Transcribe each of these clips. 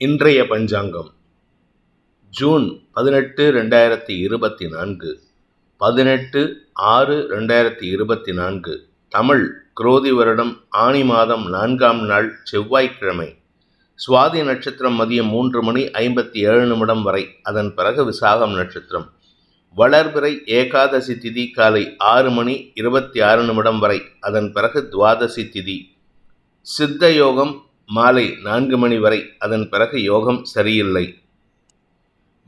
இன்றைய பஞ்சாங்கம். ஜூன் பதினெட்டு ரெண்டாயிரத்தி இருபத்தி நான்கு. பதினெட்டு ஆறு ரெண்டாயிரத்தி இருபத்தி நான்கு. தமிழ் குரோதி வருடம் ஆனி மாதம் நான்காம் நாள் செவ்வாய்க்கிழமை. சுவாதி நட்சத்திரம் மதியம் மூன்று மணி ஐம்பத்தி ஏழு நிமிடம் வரை அதன் பிறகு விசாகம் நட்சத்திரம். வளர்பிறை ஏகாதசி திதி காலை ஆறு மணி இருபத்தி ஆறு நிமிடம் வரை அதன் பிறகு துவாதசி திதி. சித்த யோகம் மாலை நான்கு மணி வரை அதன் பிறகு யோகம் சரியில்லை.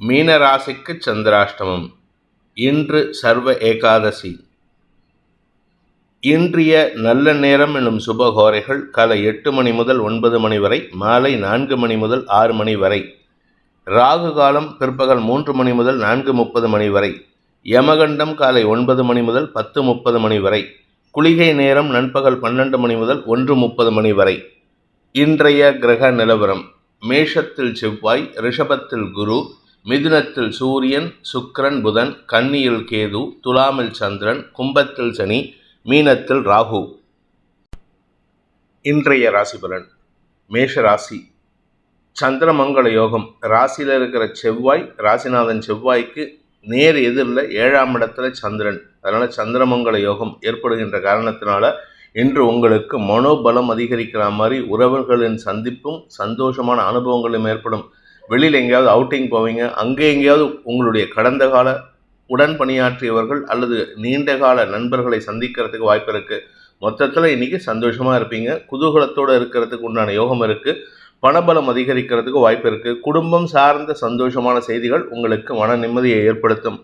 மீனராசிக்கு சந்திராஷ்டமம். இன்று சர்வ ஏகாதசி. இன்றைய நல்ல நேரம் என்னும் சுபகோரைகள் காலை எட்டு மணி முதல் ஒன்பது மணி வரை மாலை நான்கு மணி முதல் ஆறு மணி வரை ராகு காலம் பிற்பகல் மூன்று மணி முதல் நான்கு முப்பது மணி வரை யமகண்டம் காலை ஒன்பது மணி முதல் பத்து முப்பது மணி வரை குளிகை நேரம் நண்பகல் பன்னெண்டு மணி முதல் ஒன்று முப்பது மணி வரை இன்றைய கிரக நிலவரம். மேஷத்தில் செவ்வாய் ரிஷபத்தில் குரு மிதுனத்தில் சூரியன் சுக்ரன் புதன் கன்னியில் கேது துலாமில் சந்திரன் கும்பத்தில் சனி மீனத்தில் ராகு. இன்றைய ராசி பலன் மேஷ ராசி. சந்திரமங்கல யோகம். ராசியில் இருக்கிற செவ்வாய் ராசிநாதன் செவ்வாய்க்கு நேர் எதிரில் ஏழாம் இடத்துல சந்திரன். அதனால் சந்திரமங்கல யோகம் ஏற்படுகின்ற காரணத்தினால இன்று உங்களுக்கு மனோபலம் அதிகரிக்கிற மாதிரி உறவுகளின் சந்திப்பும் சந்தோஷமான அனுபவங்களும் ஏற்படும். வெளியில் எங்கேயாவது அவுட்டிங் போவீங்க. அங்கே எங்கேயாவது உங்களுடைய கடந்த கால உடன் பணியாற்றியவர்கள் அல்லது நீண்ட கால நண்பர்களை சந்திக்கிறதுக்கு வாய்ப்பு இருக்குது மொத்தத்தில் இன்றைக்கி சந்தோஷமாக இருப்பீங்க. குதூகலத்தோடு இருக்கிறதுக்கு உண்டான யோகம் இருக்குது பணபலம் அதிகரிக்கிறதுக்கு வாய்ப்பு இருக்குது குடும்பம் சார்ந்த சந்தோஷமான செய்திகள் உங்களுக்கு மன நிம்மதியை ஏற்படுத்தும்.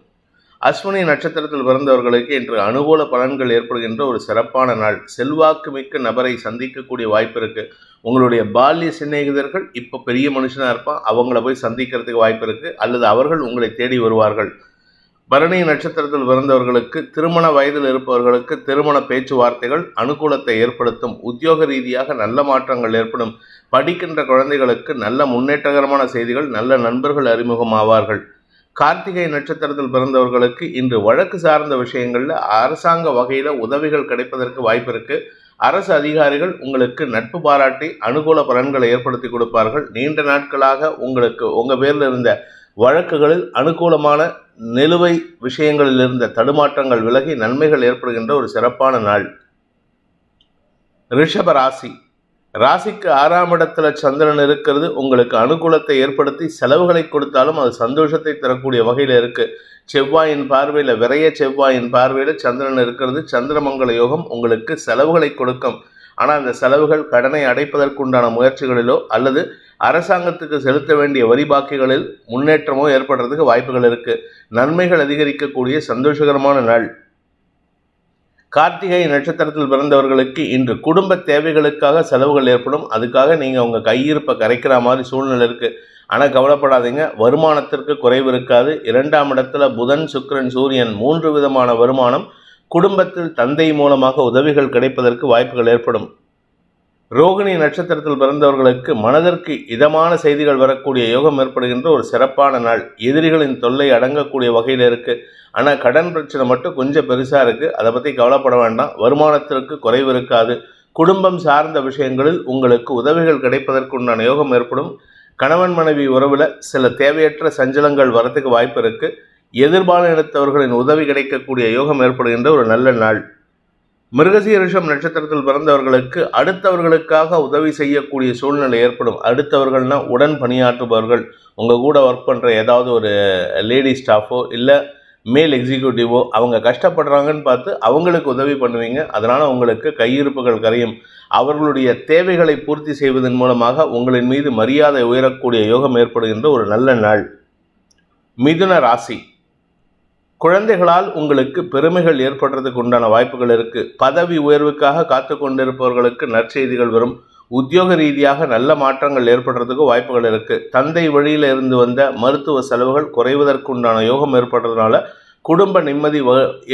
அஸ்வினி நட்சத்திரத்தில் பிறந்தவர்களுக்கு இன்று அனுகூல பலன்கள் ஏற்படுகின்ற ஒரு சிறப்பான நாள். செல்வாக்கு மிக்க நபரை சந்திக்கக்கூடிய வாய்ப்பு இருக்குது உங்களுடைய பால்ய சிநேகிதர்கள் இப்போ பெரிய மனுஷனாக இருப்பான். அவங்கள போய் சந்திக்கிறதுக்கு வாய்ப்பு இருக்குது அல்லது அவர்கள் உங்களை தேடி வருவார்கள். பரணி நட்சத்திரத்தில் பிறந்தவர்களுக்கு திருமண வயதில் இருப்பவர்களுக்கு திருமண பேச்சுவார்த்தைகள் அனுகூலத்தை ஏற்படுத்தும். உத்தியோக ரீதியாக நல்ல மாற்றங்கள் ஏற்படும். படிக்கின்ற குழந்தைகளுக்கு நல்ல முன்னேற்றகரமான செய்திகள் நல்ல நண்பர்கள் அறிமுகமாவார்கள். கார்த்திகை நட்சத்திரத்தில் பிறந்தவர்களுக்கு இன்று வழக்கு சார்ந்த விஷயங்களில் அரசாங்க வகையில் உதவிகள் கிடைப்பதற்கு வாய்ப்பு இருக்குது அரசு அதிகாரிகள் உங்களுக்கு நட்பு பாராட்டி அனுகூல பலன்களை ஏற்படுத்தி கொடுப்பார்கள். நீண்ட நாட்களாக உங்களுக்கு உங்கள் பேரில் இருந்த வழக்குகளில் அனுகூலமான நிலுவை விஷயங்களில் இருந்த தடுமாற்றங்கள் விலகி நன்மைகள் ஏற்படுகின்ற ஒரு சிறப்பான நாள். ரிஷபராசி ராசிக்கு ஆறாம் இடத்துல சந்திரன் இருக்கிறது உங்களுக்கு அனுகூலத்தை ஏற்படுத்தி செலவுகளை கொடுத்தாலும் அது சந்தோஷத்தை தரக்கூடிய வகையில் இருக்கு. செவ்வாயின் பார்வையில் விரைய செவ்வாயின் பார்வையில் சந்திரன் இருக்கிறது. சந்திரமங்கல யோகம் உங்களுக்கு செலவுகளை கொடுக்கும். ஆனால் அந்த செலவுகள் கடனை அடைப்பதற்குண்டான முயற்சிகளிலோ அல்லது அரசாங்கத்துக்கு செலுத்த வேண்டிய வரி பாக்கிகளில் முன்னேற்றமோ ஏற்படுறதுக்கு வாய்ப்புகள் இருக்குது நன்மைகள் அதிகரிக்கக்கூடிய சந்தோஷகரமான நாள். கார்த்திகை நட்சத்திரத்தில் பிறந்தவர்களுக்கு இன்று குடும்ப தேவைகளுக்காக செலவுகள் ஏற்படும். அதுக்காக நீங்கள் உங்கள் கையிருப்பை கரைக்கிற மாதிரி சூழ்நிலை இருக்குது ஆனால் கவலைப்படாதீங்க. வருமானத்திற்கு குறைவு இருக்காது. இரண்டாம் இடத்துல புதன் சுக்கிரன் சூரியன் மூன்று விதமான வருமானம். குடும்பத்தில் தந்தை மூலமாக உதவிகள் கிடைப்பதற்கு வாய்ப்புகள் ஏற்படும். ரோகிணி நட்சத்திரத்தில் பிறந்தவர்களுக்கு மனதிற்கு இதமான செய்திகள் வரக்கூடிய யோகம் ஏற்படுகின்ற ஒரு சிறப்பான நாள். எதிரிகளின் தொல்லை அடங்கக்கூடிய வகையில் இருக்குது ஆனால் கடன் பிரச்சனை மட்டும் கொஞ்சம் பெருசாக இருக்குது அதை பற்றி கவலைப்பட வேண்டாம். வருமானத்திற்கு குறைவு இருக்காது. குடும்பம் சார்ந்த விஷயங்களில் உங்களுக்கு உதவிகள் கிடைப்பதற்குண்டான யோகம் ஏற்படும். கணவன் மனைவி உறவில் சில தேவையற்ற சஞ்சலங்கள் வரத்துக்கு வாய்ப்பு இருக்குது எதிர்பாலினத்தவர்களின் உதவி கிடைக்கக்கூடிய யோகம் ஏற்படுகின்ற ஒரு நல்ல நாள். மிருகசீரிஷம் நட்சத்திரத்தில் பிறந்தவர்களுக்கு அடுத்தவர்களுக்காக உதவி செய்யக்கூடிய சூழ்நிலை ஏற்படும். அடுத்தவர்கள்னா உடன் பணியாற்றுபவர்கள். உங்கள் கூட ஒர்க் பண்ணுற ஏதாவது ஒரு லேடி ஸ்டாஃபோ இல்லை மேல் எக்ஸிக்யூட்டிவோ அவங்க கஷ்டப்படுறாங்கன்னு பார்த்து அவங்களுக்கு உதவி பண்ணுவீங்க. அதனால் உங்களுக்கு கையிருப்புகள் கரையும். அவர்களுடைய தேவைகளை பூர்த்தி செய்வதன் மூலமாக உங்களின் மீது மரியாதை உயரக்கூடிய யோகம் ஏற்படுகின்ற ஒரு நல்ல நாள். மிதுன ராசி. குழந்தைகளால் உங்களுக்கு பெருமைகள் ஏற்படுறதுக்கு உண்டான வாய்ப்புகள் இருக்கு. பதவி உயர்வுக்காக காத்து கொண்டிருப்பவர்களுக்கு நற்செய்திகள் வரும். உத்தியோக ரீதியாக நல்ல மாற்றங்கள் ஏற்படுறதுக்கு வாய்ப்புகள் இருக்கு. தந்தை வழியில் இருந்து வந்த மருத்துவ செலவுகள் குறைவதற்கு உண்டான யோகம் ஏற்படுறதுனால குடும்ப நிம்மதி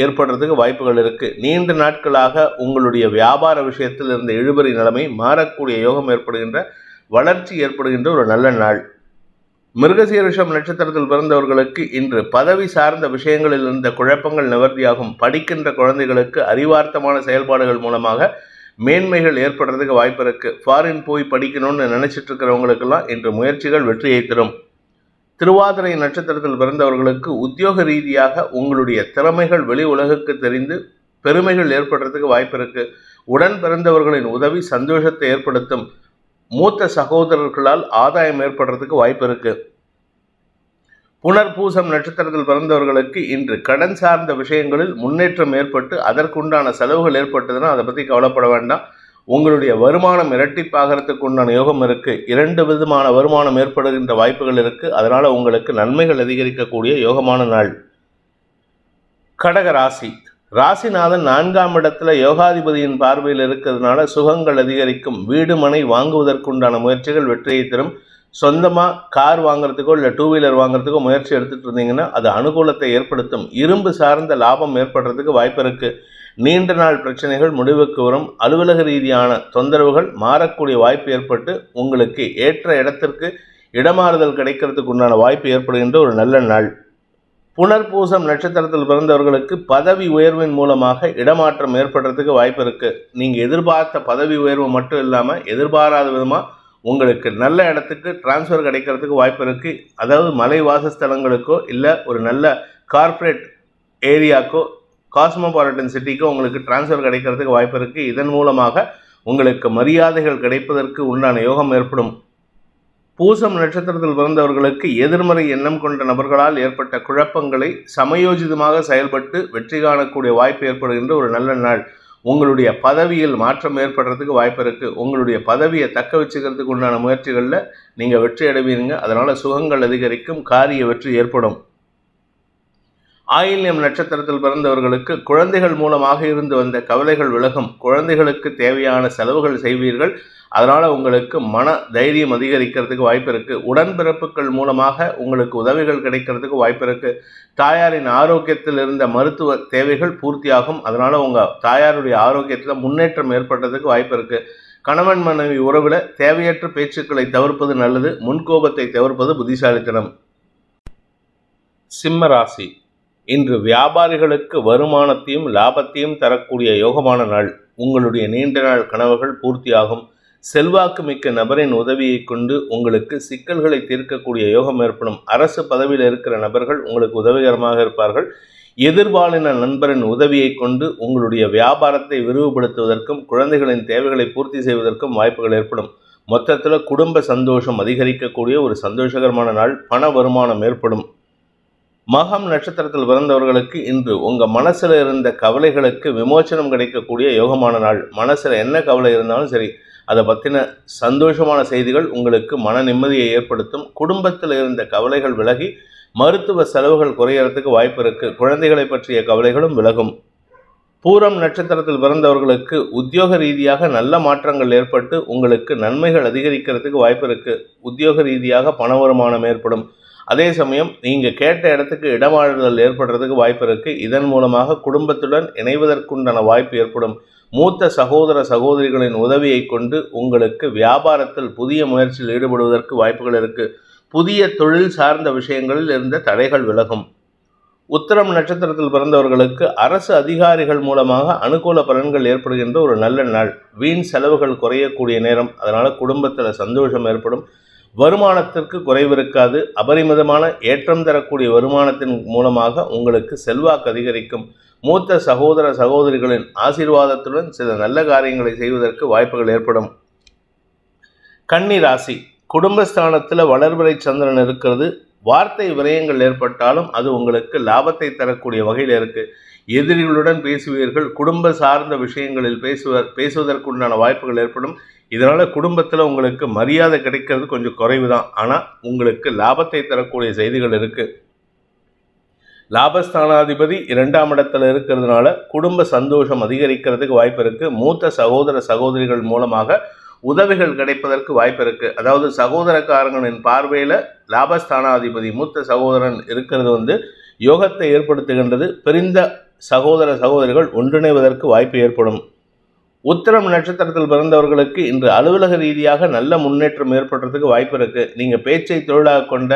ஏற்படுறதுக்கு வாய்ப்புகள் இருக்கு. நீண்ட நாட்களாக உங்களுடைய வியாபார விஷயத்தில் இருந்த இழுபறி நிலைமை மாறக்கூடிய யோகம் ஏற்படுகின்ற வளர்ச்சி ஏற்படுகின்ற ஒரு நல்ல நாள். மிருகசீரிஷம் நட்சத்திரத்தில் பிறந்தவர்களுக்கு இன்று பதவி சார்ந்த விஷயங்களில் இருந்த குழப்பங்கள் நிவர்த்தியாகும். படிக்கின்ற குழந்தைகளுக்கு அறிவார்த்தமான செயல்பாடுகள் மூலமாக மேன்மைகள் ஏற்படுறதுக்கு வாய்ப்பு இருக்கு. ஃபாரின் போய் படிக்கணும்னு நினைச்சிட்டு இருக்கிறவங்களுக்கெல்லாம் இன்று முயற்சிகள் வெற்றியை தரும் திருவாதிரை நட்சத்திரத்தில் பிறந்தவர்களுக்கு உத்தியோக ரீதியாக உங்களுடைய திறமைகள் வெளி உலகுக்கு தெரிந்து பெருமைகள் ஏற்படுறதுக்கு வாய்ப்பு இருக்கு. உடன் பிறந்தவர்களின் உதவி சந்தோஷத்தை ஏற்படுத்தும். மூத்த சகோதரர்களால் ஆதாயம் ஏற்படுறதுக்கு வாய்ப்பு இருக்கு. புனர்பூசம் நட்சத்திரத்தில் பிறந்தவர்களுக்கு இன்று கடன் சார்ந்த விஷயங்களில் முன்னேற்றம் ஏற்பட்டு அதற்குண்டான செலவுகள் ஏற்பட்டதுன்னா அதை பற்றி கவலைப்பட வேண்டாம். உங்களுடைய வருமானம் இரட்டிப்பாகிறதுக்கு உண்டான யோகம் இருக்குது இரண்டு விதமான வருமானம் ஏற்படுகின்ற வாய்ப்புகள் இருக்குது அதனால் உங்களுக்கு நன்மைகள் அதிகரிக்கக்கூடிய யோகமான நாள். கடக ராசி. ராசிநாதன் நான்காம் இடத்துல யோகாதிபதியின் பார்வையில் இருக்கிறதுனால சுகங்கள் அதிகரிக்கும். வீடு மனை வாங்குவதற்குண்டான முயற்சிகள் வெற்றியை தரும். சொந்தமாக கார் வாங்குறதுக்கோ இல்லை டூ வீலர் வாங்குறதுக்கோ முயற்சி எடுத்துகிட்டு இருந்தீங்கன்னா அது அனுகூலத்தை ஏற்படுத்தும். இரும்பு சார்ந்த லாபம் ஏற்படுறதுக்கு வாய்ப்பு இருக்குது நீண்ட நாள் பிரச்சனைகள் முடிவுக்கு வரும். அலுவலக ரீதியான தொந்தரவுகள் மாறக்கூடிய வாய்ப்பு ஏற்பட்டு உங்களுக்கு ஏற்ற இடத்திற்கு இடமாறுதல் கிடைக்கிறதுக்கு உண்டான வாய்ப்பு ஏற்படுகின்ற ஒரு நல்ல நாள். புனர்பூசம் நட்சத்திரத்தில் பிறந்தவர்களுக்கு பதவி உயர்வின் மூலமாக இடமாற்றம் ஏற்படுறதுக்கு வாய்ப்பு இருக்குது நீங்கள் எதிர்பார்த்த பதவி உயர்வு மட்டும் இல்லாமல் எதிர்பாராத விதமாக உங்களுக்கு நல்ல இடத்துக்கு டிரான்ஸ்ஃபர் கிடைக்கிறதுக்கு வாய்ப்பு இருக்குது அதாவது மலை வாசஸ்தலங்களுக்கோ இல்லை ஒரு நல்ல கார்ப்பரேட் ஏரியாக்கோ காஸ்மோபாலிட்டன் சிட்டிக்கோ உங்களுக்கு டிரான்ஸ்ஃபர் கிடைக்கிறதுக்கு வாய்ப்பு இருக்குது இதன் மூலமாக உங்களுக்கு மரியாதைகள் கிடைப்பதற்கு உண்டான யோகம் ஏற்படும். பூசம் நட்சத்திரத்தில் பிறந்தவர்களுக்கு எதிர்மறை எண்ணம் கொண்ட நபர்களால் ஏற்பட்ட குழப்பங்களை சமயோஜிதமாக செயல்பட்டு வெற்றி காணக்கூடிய வாய்ப்பு ஏற்படுகின்ற ஒரு நல்ல நாள். உங்களுடைய பதவியில் மாற்றம் ஏற்படுறதுக்கு வாய்ப்பு இருக்கு. உங்களுடைய பதவியை தக்க வச்சுக்கிறதுக்கு உண்டான முயற்சிகளில் நீங்கள் வெற்றி அடைவீங்க அதனால சுகங்கள் அதிகரிக்கும் காரிய வெற்றி ஏற்படும். ஆயில்யம் நட்சத்திரத்தில் பிறந்தவர்களுக்கு குழந்தைகள் மூலமாக இருந்து வந்த கவலைகள் விலகும். குழந்தைகளுக்கு தேவையான செலவுகள் செய்வீர்கள். அதனால் உங்களுக்கு மன தைரியம் அதிகரிக்கிறதுக்கு வாய்ப்பு இருக்குது உடன்பிறப்புகள் மூலமாக உங்களுக்கு உதவிகள் கிடைக்கிறதுக்கு வாய்ப்பு இருக்குது தாயாரின் ஆரோக்கியத்தில் இருந்த மருத்துவ தேவைகள் பூர்த்தியாகும். அதனால் உங்கள் தாயாருடைய ஆரோக்கியத்தில் முன்னேற்றம் ஏற்படுறதுக்கு வாய்ப்பு இருக்குது கணவன் மனைவி உறவில் தேவையற்ற பேச்சுக்களை தவிர்ப்பது நல்லது. முன்கோபத்தை தவிர்ப்பது புத்திசாலித்தனம். சிம்ம ராசி. இன்று வியாபாரிகளுக்கு வருமானத்தையும் லாபத்தையும் தரக்கூடிய யோகமான நாள். உங்களுடைய நீண்ட நாள் கனவுகள் பூர்த்தியாகும். செல்வாக்கு மிக்க நபரின் உதவியை கொண்டு உங்களுக்கு சிக்கல்களை தீர்க்கக்கூடிய யோகம் ஏற்படும். அரசு பதவியில் இருக்கிற நபர்கள் உங்களுக்கு உதவிகரமாக இருப்பார்கள். எதிர்பாலின நண்பரின் உதவியை கொண்டு உங்களுடைய வியாபாரத்தை விரிவுபடுத்துவதற்கும் குழந்தைகளின் தேவைகளை பூர்த்தி செய்வதற்கும் வாய்ப்புகள் ஏற்படும். மொத்தத்தில் குடும்ப சந்தோஷம் அதிகரிக்கக்கூடிய ஒரு சந்தோஷகரமான நாள். பண வருமானம் ஏற்படும். மகம் நட்சத்திரத்தில் பிறந்தவர்களுக்கு இன்று உங்கள் மனசில் இருந்த கவலைகளுக்கு விமோச்சனம் கிடைக்கக்கூடிய யோகமான நாள். மனசில் என்ன கவலை இருந்தாலும் சரி அதை பற்றின சந்தோஷமான செய்திகள் உங்களுக்கு மன நிம்மதியை ஏற்படுத்தும். குடும்பத்தில் இருந்த கவலைகள் விலகி மருத்துவ செலவுகள் குறையறதுக்கு வாய்ப்பு இருக்குது குழந்தைகளை பற்றிய கவலைகளும் விலகும். பூரம் நட்சத்திரத்தில் பிறந்தவர்களுக்கு உத்தியோக ரீதியாக நல்ல மாற்றங்கள் ஏற்பட்டு உங்களுக்கு நன்மைகள் அதிகரிக்கிறதுக்கு வாய்ப்பு இருக்குது உத்தியோக ரீதியாக பண வருமானம் ஏற்படும். அதே சமயம் நீங்கள் கேட்ட இடத்துக்கு இடமாறுதல் ஏற்படுறதுக்கு வாய்ப்பு இருக்குது இதன் மூலமாக குடும்பத்துடன் இணைவதற்குண்டான வாய்ப்பு ஏற்படும். மூத்த சகோதர சகோதரிகளின் உதவியை கொண்டு உங்களுக்கு வியாபாரத்தில் புதிய முயற்சியில் ஈடுபடுவதற்கு வாய்ப்புகள் இருக்குது புதிய தொழில் சார்ந்த விஷயங்களில் இருந்த தடைகள் விலகும். உத்தரம் நட்சத்திரத்தில் பிறந்தவர்களுக்கு அரசு அதிகாரிகள் மூலமாக அனுகூல பலன்கள் ஏற்படுகின்ற ஒரு நல்ல நாள். வீண் செலவுகள் குறையக்கூடிய நேரம். அதனால் குடும்பத்தில் சந்தோஷம் ஏற்படும். வருமானத்திற்கு குறைவு இருக்காது. அபரிமிதமான ஏற்றம் தரக்கூடிய வருமானத்தின் மூலமாக உங்களுக்கு செல்வாக்கு அதிகரிக்கும். மூத்த சகோதர சகோதரிகளின் ஆசீர்வாதத்துடன் சில நல்ல காரியங்களை செய்வதற்கு வாய்ப்புகள் ஏற்படும். கன்னி ராசி. குடும்பஸ்தானத்தில் வளர்பிறை சந்திரன் இருக்கிறது. வார்த்தை விரயங்கள் ஏற்பட்டாலும் அது உங்களுக்கு லாபத்தை தரக்கூடிய வகையில் இருக்குது எதிரிகளுடன் பேசுவீர்கள். குடும்ப சார்ந்த விஷயங்களில் பேசுவ பேசுவதற்குண்டான வாய்ப்புகள் ஏற்படும். இதனால் குடும்பத்தில் உங்களுக்கு மரியாதை கிடைக்கிறது கொஞ்சம் குறைவு தான் ஆனால் உங்களுக்கு லாபத்தை தரக்கூடிய செய்திகள் இருக்குது லாபஸ்தானாதிபதி இரண்டாம் இடத்துல இருக்கிறதுனால குடும்ப சந்தோஷம் அதிகரிக்கிறதுக்கு வாய்ப்பு இருக்குது மூத்த சகோதர சகோதரிகள் மூலமாக உதவிகள் கிடைப்பதற்கு வாய்ப்பு இருக்குது அதாவது சகோதரக்காரங்களின் பார்வையில் லாபஸ்தானாதிபதி மூத்த சகோதரன் இருக்கிறது வந்து யோகத்தை ஏற்படுத்துகின்றது. பிரிந்த சகோதர சகோதரிகள் ஒன்றிணைவதற்கு வாய்ப்பு ஏற்படும். உத்திரம் நட்சத்திரத்தில் பிறந்தவர்களுக்கு இன்று அலுவலக ரீதியாக நல்ல முன்னேற்றம் ஏற்படுறதுக்கு வாய்ப்பு இருக்குது நீங்கள் பேச்சை தொழிலாக கொண்ட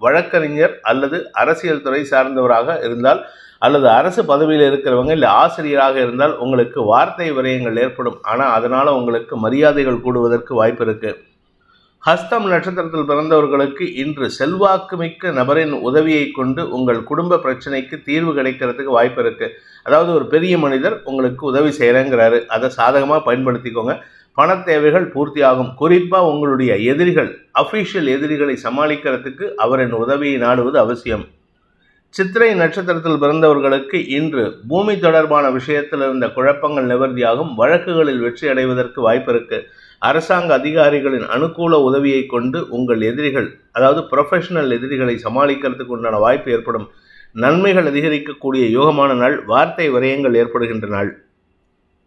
வழக்கறிஞர் அல்லது அரசியல் துறை சார்ந்தவராக இருந்தால் அல்லது அரசு பதவியில் இருக்கிறவங்க இல்லை ஆசிரியராக இருந்தால் உங்களுக்கு வார்த்தை விரயங்கள் ஏற்படும். ஆனால் அதனால் உங்களுக்கு மரியாதைகள் கூடுவதற்கு வாய்ப்பு இருக்குது ஹஸ்தம் நட்சத்திரத்தில் பிறந்தவர்களுக்கு இன்று செல்வாக்கு மிக்க நபரின் உதவியை கொண்டு உங்கள் குடும்ப பிரச்சனைக்கு தீர்வு கிடைக்கிறதுக்கு வாய்ப்பு இருக்கு. அதாவது ஒரு பெரிய மனிதர் உங்களுக்கு உதவி செய்கிறேங்கிறாரு அதை சாதகமாக பயன்படுத்திக்கோங்க. பண தேவைகள் பூர்த்தியாகும். குறிப்பாக உங்களுடைய எதிரிகள் அஃபிஷியல் எதிரிகளை சமாளிக்கிறதுக்கு அவரின் உதவியை நாடுவது அவசியம். சித்திரை நட்சத்திரத்தில் பிறந்தவர்களுக்கு இன்று பூமி தொடர்பான விஷயத்தில் இருந்த குழப்பங்கள் நிவர்த்தியாகும். வழக்குகளில் வெற்றி அடைவதற்கு வாய்ப்பு இருக்குது அரசாங்க அதிகாரிகளின் அனுகூல உதவியை கொண்டு உங்கள் எதிரிகள் அதாவது ப்ரொஃபஷனல் எதிரிகளை சமாளிக்கிறதுக்கு உண்டான வாய்ப்பு ஏற்படும். நன்மைகள் அதிகரிக்கக்கூடிய யோகமான நாள் வார்த்தை விரயங்கள் ஏற்படுகின்ற நாள்.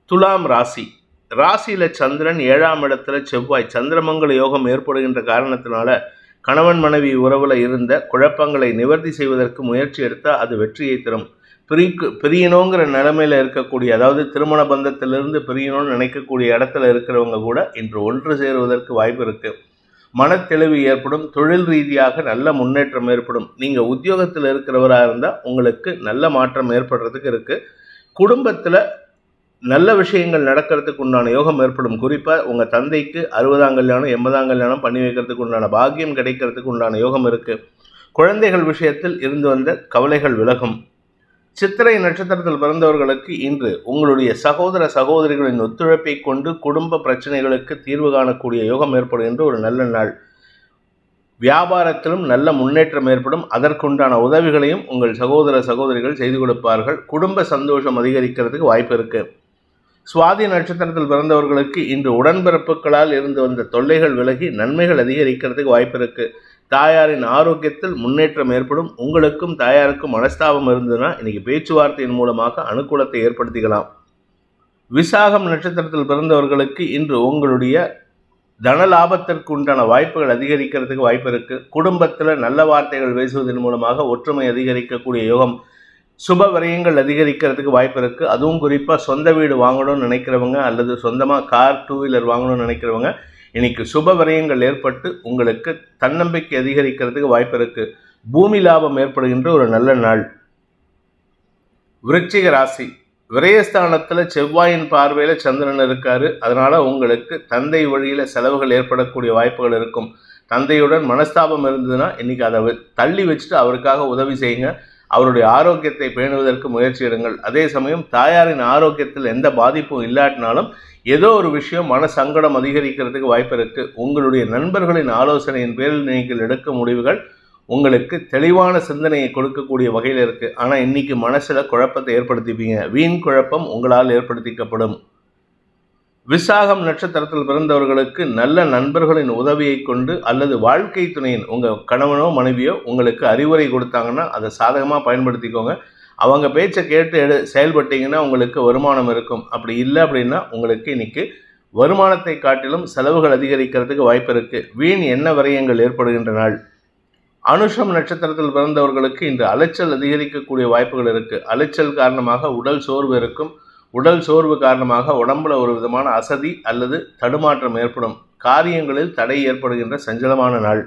துலாம் ராசி. ராசியில சந்திரன் ஏழாம் இடத்துல செவ்வாய் சந்திரமங்கல யோகம் ஏற்படுகின்ற காரணத்தினால கணவன் மனைவி உறவில் இருந்த குழப்பங்களை நிவர்த்தி செய்வதற்கு முயற்சி எடுத்தால் அது வெற்றியை தரும். பிரிக்கு பிரியணுங்கிற நிலைமையில் இருக்கக்கூடிய அதாவது திருமண பந்தத்திலிருந்து பிரியணும்னு நினைக்கக்கூடிய இடத்துல இருக்கிறவங்க கூட இன்று ஒன்று சேருவதற்கு வாய்ப்பு இருக்குது மனத்தெளிவு ஏற்படும் தொழில் ரீதியாக நல்ல முன்னேற்றம் ஏற்படும். நீங்கள் உத்தியோகத்தில் இருக்கிறவராக இருந்தால் உங்களுக்கு நல்ல மாற்றம் ஏற்படுறதுக்கு இருக்குது குடும்பத்தில் நல்ல விஷயங்கள் நடக்கிறதுக்கு உண்டான யோகம் ஏற்படும். குறிப்பாக உங்கள் தந்தைக்கு அறுபதாம் கல்யாணம் எண்பதாம் கல்யாணம் பண்ணி வைக்கிறதுக்கு உண்டான பாக்கியம் கிடைக்கிறதுக்கு உண்டான யோகம் இருக்குது குழந்தைகள் விஷயத்தில் இருந்து வந்த கவலைகள் விலகும். சித்திரை நட்சத்திரத்தில் பிறந்தவர்களுக்கு இன்று உங்களுடைய சகோதர சகோதரிகளின் ஒத்துழைப்பை கொண்டு குடும்ப பிரச்சனைகளுக்கு தீர்வு காணக்கூடிய யோகம் ஏற்படும் என்று ஒரு நல்ல நாள். வியாபாரத்திலும் நல்ல முன்னேற்றம் ஏற்படும். அதற்குண்டான உதவிகளையும் உங்கள் சகோதர சகோதரிகள் செய்து கொடுப்பார்கள். குடும்ப சந்தோஷம் அதிகரிக்கிறதுக்கு வாய்ப்பு இருக்கு. சுவாதி நட்சத்திரத்தில் பிறந்தவர்களுக்கு இன்று உடன்பிறப்புகளால் இருந்து வந்த தொல்லைகள் விலகி நன்மைகள் அதிகரிக்கிறதுக்கு வாய்ப்பு இருக்குது தாயாரின் ஆரோக்கியத்தில் முன்னேற்றம் ஏற்படும். உங்களுக்கும் தாயாருக்கும் மனஸ்தாபம் இருந்ததுன்னா இன்னைக்கு பேச்சுவார்த்தையின் மூலமாக அனுகூலத்தை ஏற்படுத்திக்கலாம். விசாகம் நட்சத்திரத்தில் பிறந்தவர்களுக்கு இன்று உங்களுடைய தன லாபத்திற்கு உண்டான வாய்ப்புகள் அதிகரிக்கிறதுக்கு வாய்ப்பு இருக்கு. குடும்பத்தில் நல்ல வார்த்தைகள் பேசுவதன் மூலமாக ஒற்றுமை அதிகரிக்கக்கூடிய யோகம் சுப விரயங்கள் அதிகரிக்கிறதுக்கு வாய்ப்பு இருக்குது அதுவும் குறிப்பாக சொந்த வீடு வாங்கணும்னு நினைக்கிறவங்க அல்லது சொந்தமாக கார் டூ வீலர் வாங்கணும்னு நினைக்கிறவங்க இன்னைக்கு சுப விரயங்கள் ஏற்பட்டு உங்களுக்கு தன்னம்பிக்கை அதிகரிக்கிறதுக்கு வாய்ப்பு இருக்கு. பூமி லாபம் ஏற்படுகின்ற ஒரு நல்ல நாள். விருச்சிக ராசி. விரயஸ்தானத்தில் செவ்வாயின் பார்வையில் சந்திரன் இருக்காரு. அதனால உங்களுக்கு தந்தை வழியில் செலவுகள் ஏற்படக்கூடிய வாய்ப்புகள் இருக்கும். தந்தையுடன் மனஸ்தாபம் இருந்ததுன்னா இன்னைக்கு அதை தள்ளி வச்சுட்டு அவருக்காக உதவி செய்யுங்க. அவருடைய ஆரோக்கியத்தை பேணுவதற்கு முயற்சி எடுங்கள். அதே சமயம் தாயாரின் ஆரோக்கியத்தில் எந்த பாதிப்பும் இல்லாட்டினாலும் ஏதோ ஒரு விஷயம் மன சங்கடம் அதிகரிக்கிறதுக்கு வாய்ப்பு இருக்கு. உங்களுடைய நண்பர்களின் ஆலோசனையின் பேரில் நீங்கள் எடுக்கும் முடிவுகள் உங்களுக்கு தெளிவான சிந்தனையை கொடுக்கக்கூடிய வகையில் இருக்கு. ஆனால் இன்னைக்கு மனசில் குழப்பத்தை ஏற்படுத்திப்பீங்க. வீண் குழப்பம் உங்களால் ஏற்படுத்திக்கப்படும். விசாகம் நட்சத்திரத்தில் பிறந்தவர்களுக்கு நல்ல நண்பர்களின் உதவியை கொண்டு அல்லது வாழ்க்கை துணையின் உங்கள் கணவனோ மனைவியோ உங்களுக்கு அறிவுரை கொடுத்தாங்கன்னா அதை சாதகமாக பயன்படுத்திக்கோங்க. அவங்க பேச்சை கேட்டு எடு செயல்பட்டீங்கன்னா உங்களுக்கு வருமானம் இருக்கும். அப்படி இல்லை அப்படின்னா உங்களுக்கு இன்றைக்கி வருமானத்தை காட்டிலும் செலவுகள் அதிகரிக்கிறதுக்கு வாய்ப்பு இருக்குது வீண் எண்ண விரயங்கள் ஏற்படுகின்ற நாள். அனுஷம் நட்சத்திரத்தில் பிறந்தவர்களுக்கு இன்று அலைச்சல் அதிகரிக்கக்கூடிய வாய்ப்புகள் இருக்குது அலைச்சல் காரணமாக உடல் சோர்வு இருக்கும். உடல் சோர்வு காரணமாக உடம்புல ஒரு விதமான அசதி அல்லது தடுமாற்றம் ஏற்படும். காரியங்களில் தடை ஏற்படுகின்ற சஞ்சலமான நாள்.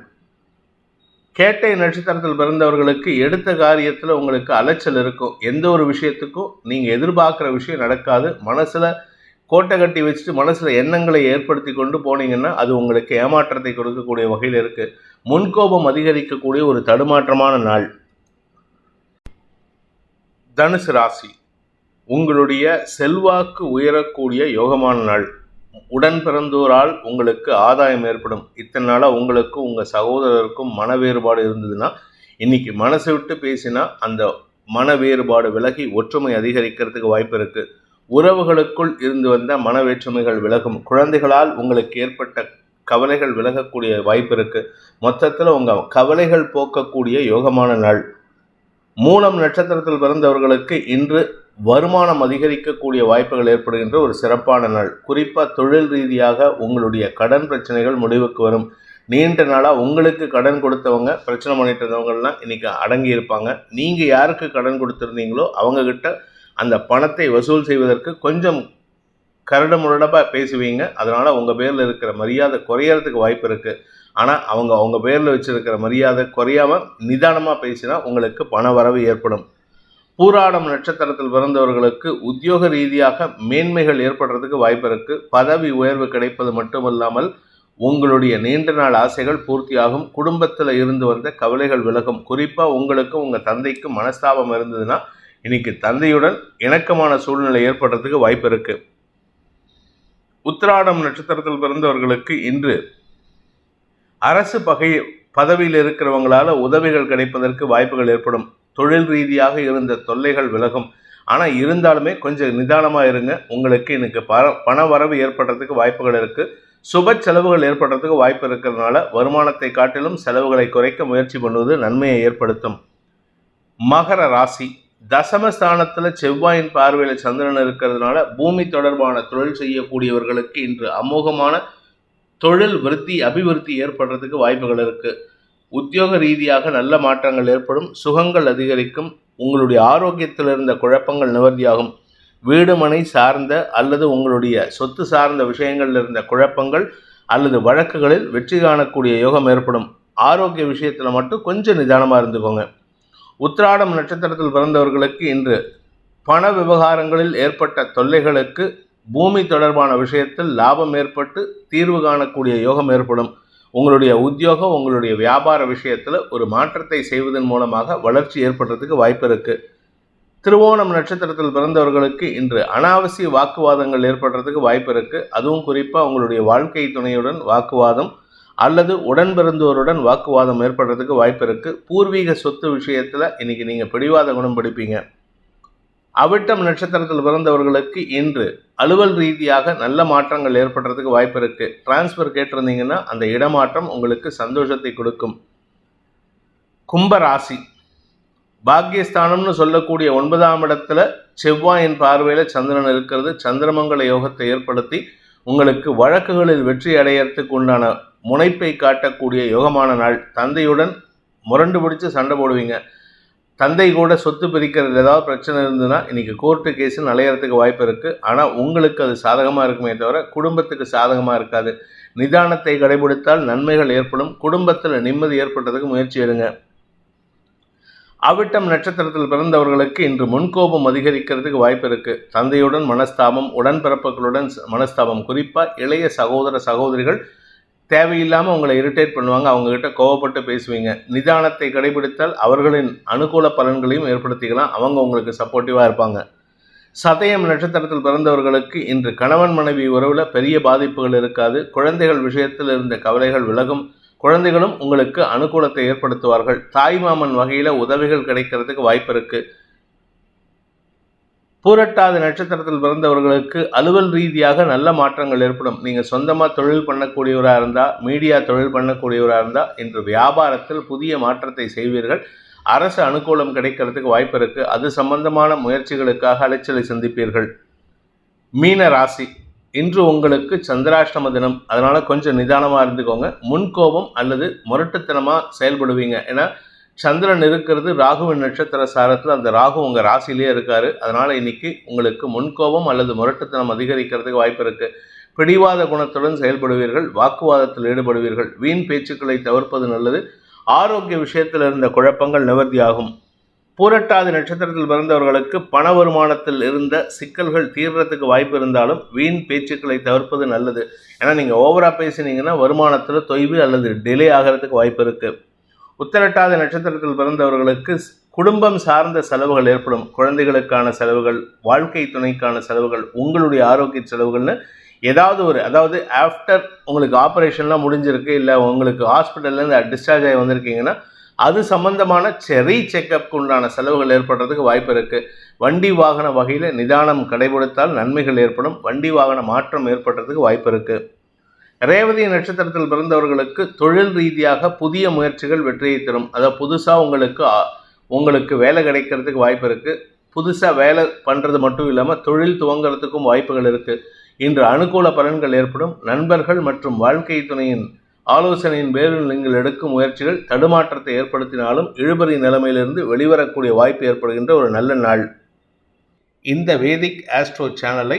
கேட்டை நட்சத்திரத்தில் பிறந்தவர்களுக்கு எடுத்த காரியத்தில் உங்களுக்கு அலைச்சல் இருக்கும். எந்த ஒரு விஷயத்துக்கும் நீங்கள் எதிர்பார்க்குற விஷயம் நடக்காது. மனசில் கோட்டை கட்டி வச்சுட்டு மனசில் எண்ணங்களை ஏற்படுத்தி கொண்டு போனீங்கன்னா அது உங்களுக்கு ஏமாற்றத்தை கொடுக்கக்கூடிய வகையில் இருக்குது முன்கோபம் அதிகரிக்கக்கூடிய ஒரு தடுமாற்றமான நாள். தனுசு ராசி. உங்களுடைய செல்வாக்கு உயரக்கூடிய யோகமான நாள். உடன் பிறந்தோரால் உங்களுக்கு ஆதாயம் ஏற்படும். இத்தனை நாளாக உங்களுக்கும் உங்கள் சகோதரருக்கும் மன வேறுபாடு இருந்ததுன்னா இன்னைக்கு மனசை விட்டு பேசினா அந்த மன வேறுபாடு விலகி ஒற்றுமை அதிகரிக்கிறதுக்கு வாய்ப்பு இருக்கு. உறவுகளுக்குள் இருந்து வந்த மன வேற்றுமைகள் விலகும். குழந்தைகளால் உங்களுக்கு ஏற்பட்ட கவலைகள் விலகக்கூடிய வாய்ப்பு இருக்கு. மொத்தத்தில் உங்கள் கவலைகள் போக்கக்கூடிய யோகமான நாள். மூலம் நட்சத்திரத்தில் பிறந்தவர்களுக்கு இன்று வருமானம் அதிகரிக்கக்கூடிய வாய்ப்புகள் ஏற்படுகின்ற ஒரு சிறப்பான நாள். குறிப்பாக தொழில் ரீதியாக உங்களுடைய கடன் பிரச்சனைகள் முடிவுக்கு வரும். நீண்ட நாளாக உங்களுக்கு கடன் கொடுத்தவங்க பிரச்சனை பண்ணிட்டு இருந்தவங்கலாம் இன்னைக்கு அடங்கி இருப்பாங்க. நீங்கள் யாருக்கு கடன் கொடுத்துருந்தீங்களோ அவங்கக்கிட்ட அந்த பணத்தை வசூல் செய்வதற்கு கொஞ்சம் கரடு முரடப்பாக பேசுவீங்க. அதனால் உங்கள் பேரில் இருக்கிற மரியாதை குறையறதுக்கு வாய்ப்பு இருக்குது ஆனால் அவங்க அவங்க பேரில் வச்சுருக்கிற மரியாதை குறையாம நிதானமாக பேசினா உங்களுக்கு பண வரவு ஏற்படும். பூராடம் நட்சத்திரத்தில் பிறந்தவர்களுக்கு உத்தியோக ரீதியாக மேன்மைகள் ஏற்படுறதுக்கு வாய்ப்பு இருக்கு. பதவி உயர்வு கிடைப்பது மட்டுமல்லாமல் உங்களுடைய நீண்ட நாள் ஆசைகள் பூர்த்தியாகும். குடும்பத்தில் இருந்து வந்த கவலைகள் விலகும். குறிப்பாக உங்களுக்கும் உங்கள் தந்தைக்கும் மனஸ்தாபம் இருந்ததுன்னா இன்னைக்கு தந்தையுடன் இணக்கமான சூழ்நிலை ஏற்படுறதுக்கு வாய்ப்பு இருக்கு. உத்திராடம் நட்சத்திரத்தில் பிறந்தவர்களுக்கு இன்று அரசு பகை பதவியில் இருக்கிறவங்களால உதவிகள் கிடைப்பதற்கு வாய்ப்புகள் ஏற்படும். தொழில் ரீதியாக இருந்த தொல்லைகள் விலகும். ஆனால் இருந்தாலுமே கொஞ்சம் நிதானமாக இருங்க. உங்களுக்கு இன்னைக்கு பண பண வரவு ஏற்படுறதுக்கு வாய்ப்புகள் இருக்குது சுப செலவுகள் ஏற்படுறதுக்கு வாய்ப்பு இருக்கிறதுனால வருமானத்தை காட்டிலும் செலவுகளை குறைக்க முயற்சி பண்ணுவது நன்மையை ஏற்படுத்தும். மகர ராசி. தசமஸ்தானத்தில் செவ்வாயின் பார்வையில் சந்திரன் இருக்கிறதுனால பூமி தொடர்பான தொழில் செய்யக்கூடியவர்களுக்கு இன்று அமோகமான தொழில் விருத்தி அபிவிருத்தி ஏற்படுறதுக்கு வாய்ப்புகள் இருக்குது உத்தியோக ரீதியாக நல்ல மாற்றங்கள் ஏற்படும் சுகங்கள் அதிகரிக்கும் உங்களுடைய ஆரோக்கியத்தில் இருந்த குழப்பங்கள் நிவர்த்தியாகும். வீடு மனை சார்ந்த அல்லது உங்களுடைய சொத்து சார்ந்த விஷயங்களில் இருந்த குழப்பங்கள் அல்லது வழக்குகளில் வெற்றி காணக்கூடிய யோகம் ஏற்படும். ஆரோக்கிய விஷயத்தில் மட்டும் கொஞ்சம் நிதானமாக இருந்துக்கோங்க. உத்திராடம் நட்சத்திரத்தில் பிறந்தவர்களுக்கு இன்று பண விவகாரங்களில் ஏற்பட்ட தொல்லைகளுக்கு பூமி தொடர்பான விஷயத்தில் லாபம் ஏற்பட்டு தீர்வு காணக்கூடிய யோகம் ஏற்படும். உங்களுடைய உத்தியோகம் உங்களுடைய வியாபார விஷயத்தில் ஒரு மாற்றத்தை செய்வதன் மூலமாக வளர்ச்சி ஏற்படுறதுக்கு வாய்ப்பு இருக்குது திருவோணம் நட்சத்திரத்தில் பிறந்தவர்களுக்கு இன்று அனாவசிய வாக்குவாதங்கள் ஏற்படுறதுக்கு வாய்ப்பு இருக்குது அதுவும் குறிப்பாக உங்களுடைய வாழ்க்கை துணையுடன் வாக்குவாதம் அல்லது உடன் பிறந்தோருடன் வாக்குவாதம் ஏற்படுறதுக்கு வாய்ப்பு இருக்குது பூர்வீக சொத்து விஷயத்தில் இன்றைக்கி நீங்கள் பிடிவாத குணம் படிப்பீங்க. அவிட்டம் நட்சத்திரத்தில் பிறந்தவர்களுக்கு இன்று அலுவல் ரீதியாக நல்ல மாற்றங்கள் ஏற்படுறதுக்கு வாய்ப்பு இருக்கு. டிரான்ஸ்ஃபர் கேட்டிருந்தீங்கன்னா அந்த இடமாற்றம் உங்களுக்கு சந்தோஷத்தை கொடுக்கும். கும்பராசி பாக்கியஸ்தானம்னு சொல்லக்கூடிய ஒன்பதாம் இடத்துல செவ்வாயின் பார்வையில் சந்திரன் இருக்கிறது. சந்திரமங்கல யோகத்தை ஏற்படுத்தி உங்களுக்கு வழக்குகளில் வெற்றி அடையறதுக்கு உண்டான முனைப்பை காட்டக்கூடிய யோகமான நாள். தந்தையுடன் முரண்டு பிடிச்சு சண்டை போடுவீங்க. தந்தை கூட சொத்து பிரிக்கிறது ஏதாவது பிரச்சனை இருந்ததுன்னா இன்னைக்கு கோர்ட்டு கேஸில் நலையறதுக்கு வாய்ப்பு இருக்குது ஆனால் உங்களுக்கு அது சாதகமாக இருக்குமே தவிர குடும்பத்துக்கு சாதகமாக இருக்காது. நிதானத்தை கடைபிடித்தால் நன்மைகள் ஏற்படும். குடும்பத்தில் நிம்மதி ஏற்படுறதுக்கு முயற்சி எடுங்க. அவிட்டம் நட்சத்திரத்தில் பிறந்தவர்களுக்கு இன்று முன்கோபம் அதிகரிக்கிறதுக்கு வாய்ப்பு இருக்குது தந்தையுடன் மனஸ்தாபம் உடன்பிறப்புகளுடன் மனஸ்தாபம் குறிப்பாக இளைய சகோதர சகோதரிகள் தேவையில்லாமல் உங்களை இரிட்டேட் பண்ணுவாங்க. அவங்கக்கிட்ட கோவப்பட்டு பேசுவீங்க. நிதானத்தை கடைபிடித்தால் அவர்களின் அனுகூல பலன்களையும் ஏற்படுத்திக்கலாம். அவங்க உங்களுக்கு சப்போர்ட்டிவாக இருப்பாங்க. சதயம் நட்சத்திரத்தில் பிறந்தவர்களுக்கு இன்று கணவன் மனைவி உறவில் பெரிய பாதிப்புகள் இருக்காது. குழந்தைகள் விஷயத்தில் இருந்த கவலைகள் விலகும். குழந்தைகளும் உங்களுக்கு அனுகூலத்தை ஏற்படுத்துவார்கள். தாய்மாமன் வகையில் உதவிகள் கிடைக்கிறதுக்கு வாய்ப்பு இருக்குது பூரட்டாத நட்சத்திரத்தில் பிறந்தவர்களுக்கு அலுவல் ரீதியாக நல்ல மாற்றங்கள் ஏற்படும். நீங்கள் சொந்தமாக தொழில் பண்ணக்கூடியவராக இருந்தால் மீடியா தொழில் பண்ணக்கூடியவராக இருந்தால் இன்று வியாபாரத்தில் புதிய மாற்றத்தை செய்வீர்கள். அரசு அனுகூலம் கிடைக்கிறதுக்கு வாய்ப்பு இருக்குது அது சம்பந்தமான முயற்சிகளுக்காக அலைச்சலை சந்திப்பீர்கள். மீன ராசி. இன்று உங்களுக்கு சந்திராஷ்டம தினம். அதனால் கொஞ்சம் நிதானமாக இருந்துக்கோங்க. முன்கோபம் அல்லது முரட்டுத்தனமாக செயல்படுவீங்க. ஏன்னா சந்திரன் இருக்கிறது ராகுவின் நட்சத்திர சாரத்தில். அந்த ராகு உங்கள் ராசியிலே இருக்காரு. அதனால் இன்னைக்கு உங்களுக்கு முன்கோபம் அல்லது முரட்டுத்தனம் அதிகரிக்கிறதுக்கு வாய்ப்பு இருக்கு. பிடிவாத குணத்துடன் செயல்படுவீர்கள். வாக்குவாதத்தில் ஈடுபடுவீர்கள். வீண் பேச்சுக்களை தவிர்ப்பது நல்லது. ஆரோக்கிய விஷயத்தில் இருந்த குழப்பங்கள் நிவர்த்தியாகும் பூரட்டாதி நட்சத்திரத்தில் பிறந்தவர்களுக்கு பண வருமானத்தில் இருந்த சிக்கல்கள் தீர்றதுக்கு வாய்ப்பு இருந்தாலும் வீண் பேச்சுக்களை தவிர்ப்பது நல்லது. ஏன்னா நீங்கள் ஓவராக பேசினீங்கன்னா வருமானத்தில் தொய்வு அல்லது டிலே ஆகிறதுக்கு வாய்ப்பு இருக்குது உத்தரட்டாத நட்சத்திரத்தில் பிறந்தவர்களுக்கு குடும்பம் சார்ந்த செலவுகள் ஏற்படும். குழந்தைகளுக்கான செலவுகள் வாழ்க்கை துணைக்கான செலவுகள் உங்களுடைய ஆரோக்கிய செலவுகள்னு ஏதாவது ஒரு அதாவது ஆஃப்டர் உங்களுக்கு ஆப்ரேஷன்லாம் முடிஞ்சிருக்கு இல்லை உங்களுக்கு ஹாஸ்பிட்டல்லேருந்து டிஸ்சார்ஜ் ஆகி வந்திருக்கீங்கன்னா அது சம்பந்தமான செரி செக்கப்புக்கு உண்டான செலவுகள் ஏற்படுறதுக்கு வாய்ப்பு இருக்குது வண்டி வாகன வகையில் நிதானம் கடைபிடித்தால் நன்மைகள் ஏற்படும். வண்டி வாகன மாற்றம் ஏற்படுறதுக்கு வாய்ப்பு இருக்குது ரேவதி நட்சத்திரத்தில் பிறந்தவர்களுக்கு தொழில் ரீதியாக புதிய முயற்சிகள் வெற்றியை தரும். அதாவது புதுசாக உங்களுக்கு உங்களுக்கு வேலை கிடைக்கிறதுக்கு வாய்ப்பு இருக்குது புதுசாக வேலை பண்ணுறது மட்டும் இல்லாமல் தொழில் துவங்குறதுக்கும் வாய்ப்புகள் இருக்குது இன்று அனுகூல பலன்கள் ஏற்படும். நண்பர்கள் மற்றும் வாழ்க்கை துணையின் ஆலோசனையின் பேரில் நீங்கள் எடுக்கும் முயற்சிகள் தடுமாற்றத்தை ஏற்படுத்தினாலும் இழுபறி நிலைமையிலிருந்து வெளிவரக்கூடிய வாய்ப்பு ஏற்படுகின்ற ஒரு நல்ல நாள். இந்த வேதிக் ஆஸ்ட்ரோ சேனலை